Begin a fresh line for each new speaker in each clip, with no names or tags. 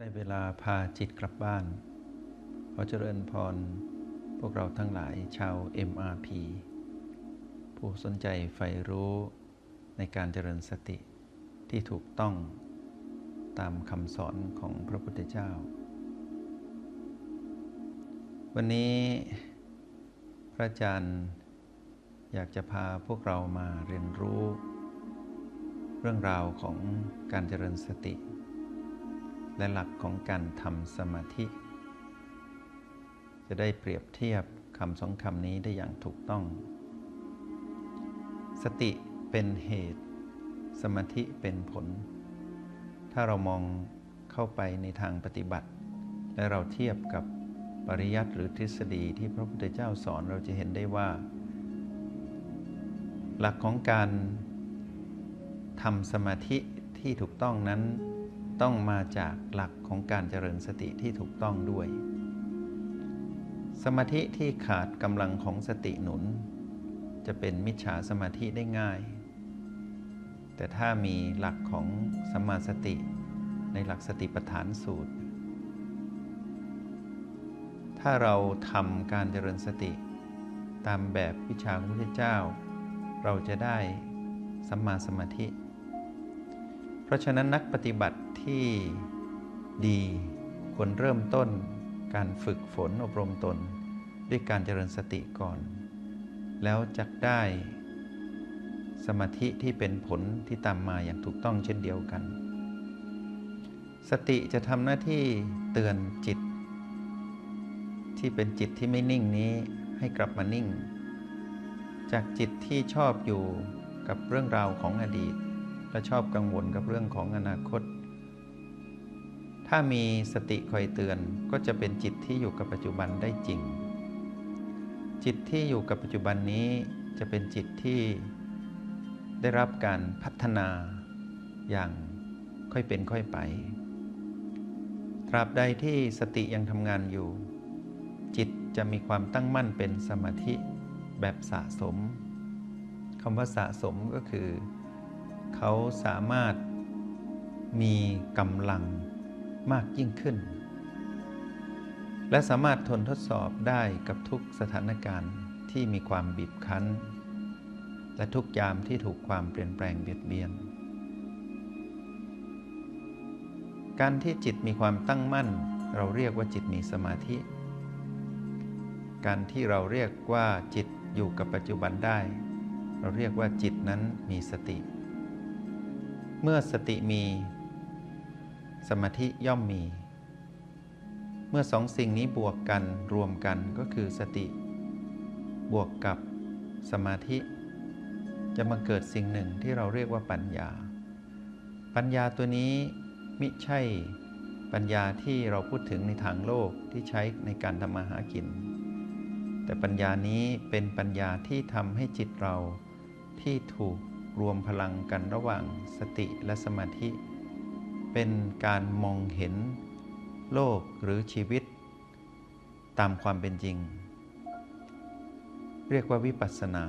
ได้เวลาพาจิตกลับบ้าน ขอเจริญพร พวกเราทั้งหลายชาว MRP ผู้สนใจใฝ่รู้ในการเจริญสติที่ถูกต้องตามคำสอนของพระพุทธเจ้า วันนี้พระอาจารย์อยากจะพาพวกเรามาเรียนรู้ เรื่องราวของการเจริญสติ และหลักของการทำสมาธิ จะได้เปรียบเทียบคำสองคำนี้ได้อย่างถูกต้อง สติเป็นเหตุ สมาธิเป็นผล ถ้าเรามองเข้าไปในทางปฏิบัติ และเราเทียบกับปริยัติหรือทฤษฎีที่พระพุทธเจ้าสอนเราจะเห็นได้ว่า หลักของการทำสมาธิที่ถูกต้องนั้น ต้องมาจากหลักของการเจริญสติที่ถูกต้องด้วย สมาธิที่ขาดกำลังของสติหนุน จะเป็นมิจฉาสมาธิได้ง่าย แต่ถ้ามีหลักของสมาสติในหลักสติปัฏฐานสูตร ถ้าเราทำการเจริญสติ ตามแบบวิชาของพระเจ้า เราจะได้สัมมาสมาธิ เพราะฉะนั้นนักปฏิบัติที่ดีควรเริ่มต้นการฝึกฝนอบรมตน ด้วยการเจริญสติก่อน แล้วจะได้สมาธิที่เป็นผลที่ตามมาอย่างถูกต้องเช่นเดียวกัน สติจะทำหน้าที่เตือนจิต ที่เป็นจิตที่ไม่นิ่งนี้ให้กลับมานิ่ง จากจิตที่ชอบอยู่กับเรื่องราวของอดีต และชอบกังวลกับเรื่องของอนาคต ถ้ามีสติคอยเตือนก็จะเป็นจิตที่อยู่กับปัจจุบันได้จริง จิตที่อยู่กับปัจจุบันนี้จะเป็นจิตที่ได้รับการพัฒนาอย่างค่อยเป็นค่อยไป ตราบใดที่สติยังทำงานอยู่ จิตจะมีความตั้งมั่นเป็นสมาธิแบบสะสมคำว่าสะสมก็คือ เขาสามารถมีกำลังมากยิ่งขึ้น และสามารถทนทดสอบได้กับทุกสถานการณ์ที่มีความบีบคั้น และทุกยามที่ถูกความเปลี่ยนแปลงเบียดเบียน การที่จิตมีความตั้งมั่น เราเรียกว่าจิตมีสมาธิ การที่เราเรียกว่าจิตอยู่กับปัจจุบันได้ เราเรียกว่าจิตนั้นมีสติ เมื่อสติมี สมาธิย่อมมี เมื่อสองสิ่งนี้บวกกันรวมกันก็คือสติ บวกกับสมาธิ จะมาเกิดสิ่งหนึ่งที่เราเรียกว่าปัญญา ปัญญาตัวนี้มิใช่ปัญญาที่เราพูดถึงในทางโลกที่ใช้ในการทำมาหากิน แต่ปัญญานี้เป็นปัญญาที่ทำให้จิตเราที่ถูก รวมพลังกันระหว่างสติและสมาธิ เป็นการมองเห็นโลกหรือชีวิต ตามความเป็นจริง เรียกว่าวิปัสสนา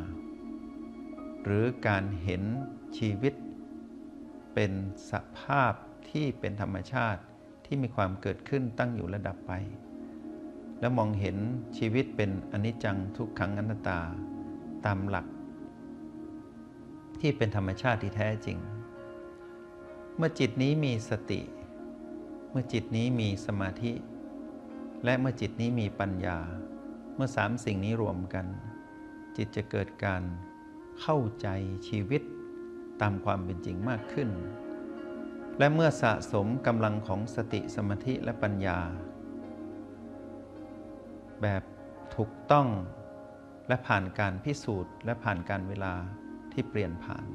หรือการเห็นชีวิต เป็นสภาพที่เป็นธรรมชาติที่มีความเกิดขึ้นตั้งอยู่ระดับไป แล้วมองเห็นชีวิตเป็นอนิจจังทุกขังอนัตตา ตามหลัก ที่เป็นธรรมชาติที่แท้จริง เมื่อจิตนี้มีสติ เมื่อจิตนี้มีสมาธิ และเมื่อจิตนี้มีปัญญา เมื่อสามสิ่งนี้รวมกัน จิตจะเกิดการเข้าใจชีวิตตามความเป็นจริงมากขึ้น และเมื่อสะสมกำลังของสติสมาธิและปัญญา แบบถูกต้องและผ่านการพิสูจน์และผ่านการเวลา ที่เปลี่ยนผ่าน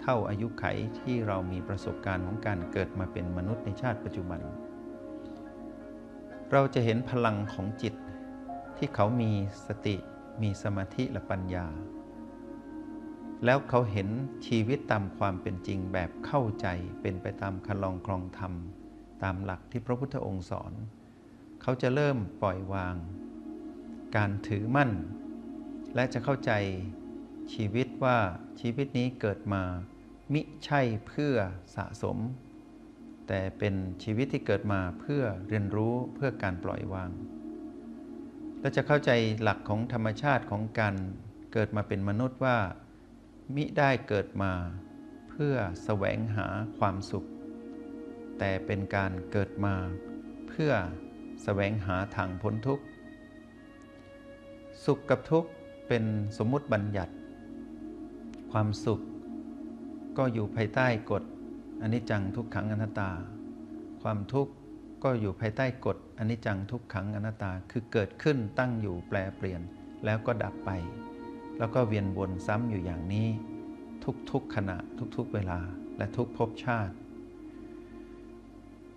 เท่าอายุไขที่เรามีประสบการณ์ของการเกิดมาเป็นมนุษย์ในชาติปัจจุบัน เราจะเห็นพลังของจิตที่เขามีสติมีสมาธิและปัญญา แล้วเขาเห็นชีวิตตามความเป็นจริงแบบเข้าใจเป็นไปตามคันลองครองธรรม ตามหลักที่พระพุทธองค์สอน เขาจะเริ่มปล่อยวาง การถือมั่น และจะเข้าใจ ชีวิตว่าชีวิตนี้เกิดมา มิใช่เพื่อสะสม แต่เป็นชีวิตที่เกิดมาเพื่อเรียนรู้เพื่อการปล่อยวางเราจะเข้าใจหลักของธรรมชาติของการเกิดมาเป็นมนุษย์ว่า มิได้เกิดมา เพื่อแสวงหาความสุข แต่เป็นการเกิดมา เพื่อแสวงหาทางพ้นทุกข์ สุขกับทุกข์เป็นสมมุติบัญญัติ ความสุข ก็อยู่ภายใต้กฎอนิจจังทุกขังอนัตตา ความทุกข์ก็อยู่ภายใต้กฎอนิจจังทุกขังอนัตตาคือเกิดขึ้นตั้งอยู่แปลเปลี่ยนแล้วก็ดับไป แล้วก็เวียนวนซ้ำอยู่อย่างนี้ ทุกๆขณะทุกๆเวลาและทุกภพชาติ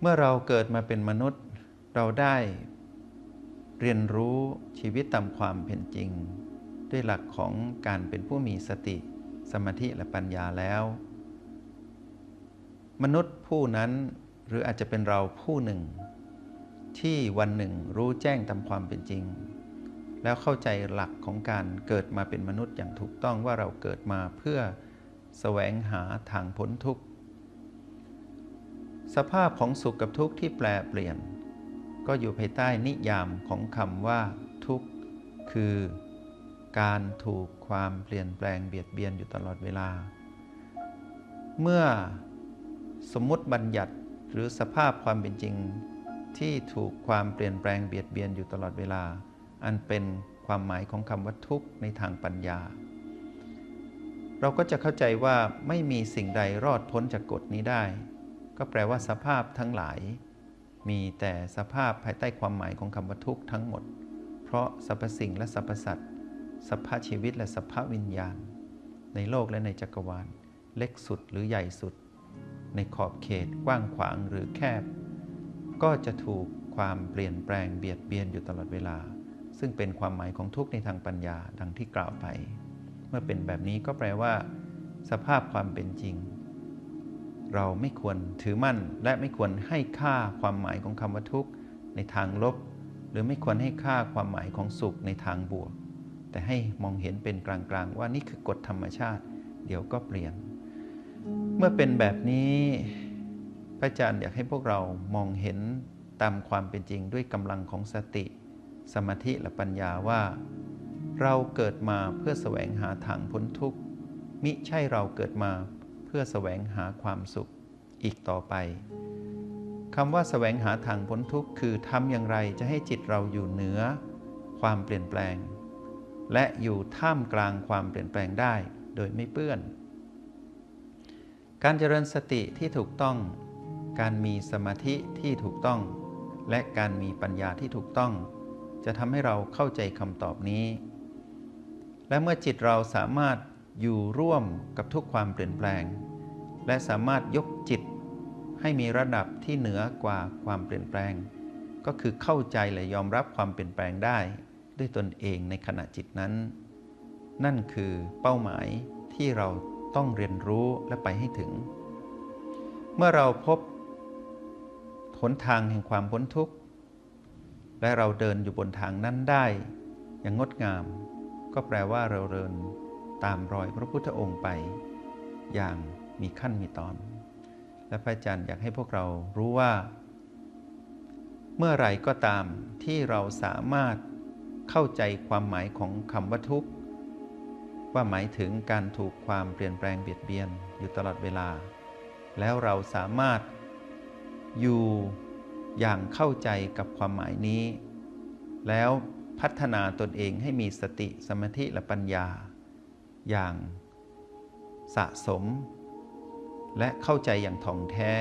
เมื่อเราเกิดมาเป็นมนุษย์เราได้เรียนรู้ชีวิตตามความเป็นจริง ด้วยหลักของการเป็นผู้มีสติ สมาธิและปัญญาแล้ว มนุษย์ผู้นั้นหรืออาจจะเป็นเราผู้หนึ่ง ที่วันหนึ่งรู้แจ้งตามความเป็นจริง แล้วเข้าใจหลักของการเกิดมาเป็นมนุษย์อย่างถูกต้องว่าเราเกิดมาเพื่อแสวงหาทางพ้นทุกข์ สภาพของสุขกับทุกข์ที่แปลเปลี่ยน ก็อยู่ภายใต้นิยามของคำว่า ทุกข์คือ การถูกความเปลี่ยนแปลงเบียดเบียนอยู่ตลอดเวลา เมื่อสมมุติบัญญัติหรือสภาพความเป็นจริง ที่ถูกความเปลี่ยนแปลงเบียดเบียนอยู่ตลอดเวลา อันเป็นความหมายของคำว่าทุกข์ในทางปัญญา เราก็จะเข้าใจว่าไม่มีสิ่งใดรอดพ้นจากกฎนี้ได้ ก็แปลว่าสภาพทั้งหลาย มีแต่สภาพภายใต้ความหมายของคำว่าทุกข์ทั้งหมด เพราะสรรพสิ่งและสรรพสัตว สภาพชีวิตและสภาพวิญญาณ ในโลกและในจักรวาล เล็กสุดหรือใหญ่สุด ในขอบเขตกว้างขวางหรือแคบ ก็จะถูกความเปลี่ยนแปลงเบียดเบียนอยู่ตลอดเวลา ซึ่งเป็นความหมายของทุกในทางปัญญาดังที่กล่าวไป เมื่อเป็นแบบนี้ก็แปลว่า สภาพความเป็นจริง เราไม่ควรถือมั่นและไม่ควรให้ค่าความหมายของคำว่าทุกข์ในทางลบ หรือไม่ควรให้ค่าความหมายของสุขในทางบวก แต่ให้มองเห็นเป็นกลางๆ ว่านี่คือกฎธรรมชาติ เดี๋ยวก็เปลี่ยน เมื่อเป็นแบบนี้พระอาจารย์อยากให้พวกเรามองเห็นตามความเป็นจริงด้วยกำลังของสติ สมาธิและปัญญาว่า เราเกิดมาเพื่อแสวงหาทางพ้นทุกข์ มิใช่เราเกิดมาเพื่อแสวงหาความสุขอีกต่อไปคำว่าแสวงหาทางพ้นทุกข์คือทำอย่างไรจะให้จิตเราอยู่เหนือ ความเปลี่ยนแปลง และอยู่ท่ามกลางความเปลี่ยนแปลงได้โดยไม่เปื้อน การเจริญสติที่ถูกต้อง การมีสมาธิที่ถูกต้อง และการมีปัญญาที่ถูกต้อง จะทำให้เราเข้าใจคำตอบนี้ และเมื่อจิตเราสามารถอยู่ร่วมกับทุกความเปลี่ยนแปลง และสามารถยกจิต ให้มีระดับที่เหนือกว่าความเปลี่ยนแปลง ก็คือเข้าใจและยอมรับความเปลี่ยนแปลงได้ ด้วยตนเองในขณะจิตนั้น นั่นคือเป้าหมายที่เราต้องเรียนรู้และไปให้ถึง เมื่อเราพบหนทางแห่งความพ้นทุกข์ และเราเดินอยู่บนทางนั้นได้อย่างงดงาม ก็แปลว่าเราเดินตามรอยพระพุทธองค์ไป อย่างมีขั้นมีตอน และพระอาจารย์อยากให้พวกเรารู้ว่า เมื่อไรก็ตามที่เราสามารถ เข้าใจความหมายของคำว่าทุกข์ว่าหมายถึงการถูกความเปลี่ยนแปลงเบียดเบียนอยู่ตลอดเวลา แล้วเราสามารถอยู่อย่างเข้าใจกับความหมายนี้ แล้วพัฒนาตนเองให้มีสติสมาธิและปัญญา อย่างสะสม และเข้าใจอย่างถ่องแท้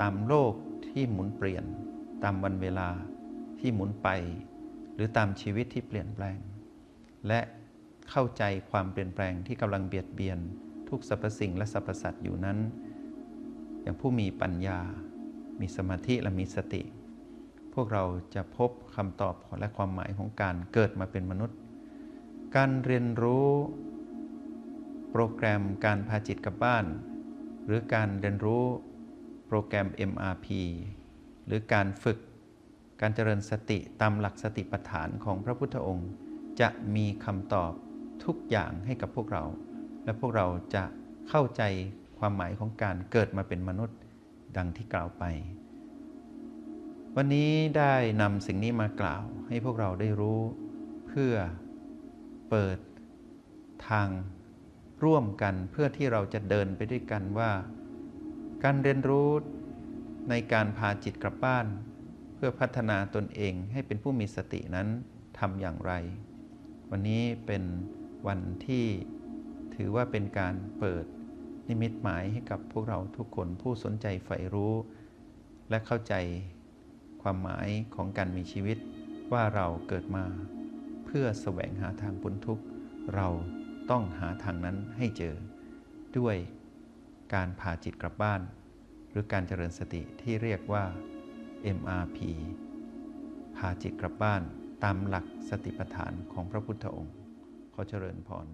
ตามโลกที่หมุนเปลี่ยน ตามวันเวลาที่หมุนไป หรือตามชีวิตที่เปลี่ยนแปลง และเข้าใจความเปลี่ยนแปลงที่กำลังเบียดเบียน ทุกสรรพสิ่งและสรรพสัตว์อยู่นั้น อย่างผู้มีปัญญา มีสมาธิและมีสติ พวกเราจะพบคำตอบและความหมายของการเกิดมาเป็นมนุษย์ การเรียนรู้โปรแกรมการพาจิตกลับบ้าน หรือการเรียนรู้โปรแกรม MRP หรือการฝึก การเจริญสติตามหลักสติปัฏฐานของพระพุทธองค์ จะมีคำตอบทุกอย่างให้กับพวกเรา และพวกเราจะเข้าใจความหมายของการเกิดมาเป็นมนุษย์ดังที่กล่าวไป วันนี้ได้นำสิ่งนี้มากล่าวให้พวกเราได้รู้ เพื่อเปิดทางร่วมกันเพื่อที่เราจะเดินไปด้วยกันว่า การเรียนรู้ในการพาจิตกลับบ้าน พื่อพัฒนาตนเองให้เป็นผู้มีสตินั้นทำอย่างไร วันนี้เป็นวันที่ถือว่าเป็นการเปิดนิมิตหมายให้กับพวกเราทุกคนผู้สนใจใฝ่รู้ และเข้าใจความหมายของการมีชีวิตว่าเราเกิดมา เพื่อแสวงหาทางพ้นทุกข์ เราต้องหาทางนั้นให้เจอ ด้วยการพาจิตกลับบ้าน หรือการเจริญสติที่เรียกว่า MRP พาจิตกลับบ้านตามหลักสติปัฏฐานของพระพุทธองค์ ขอเจริญพร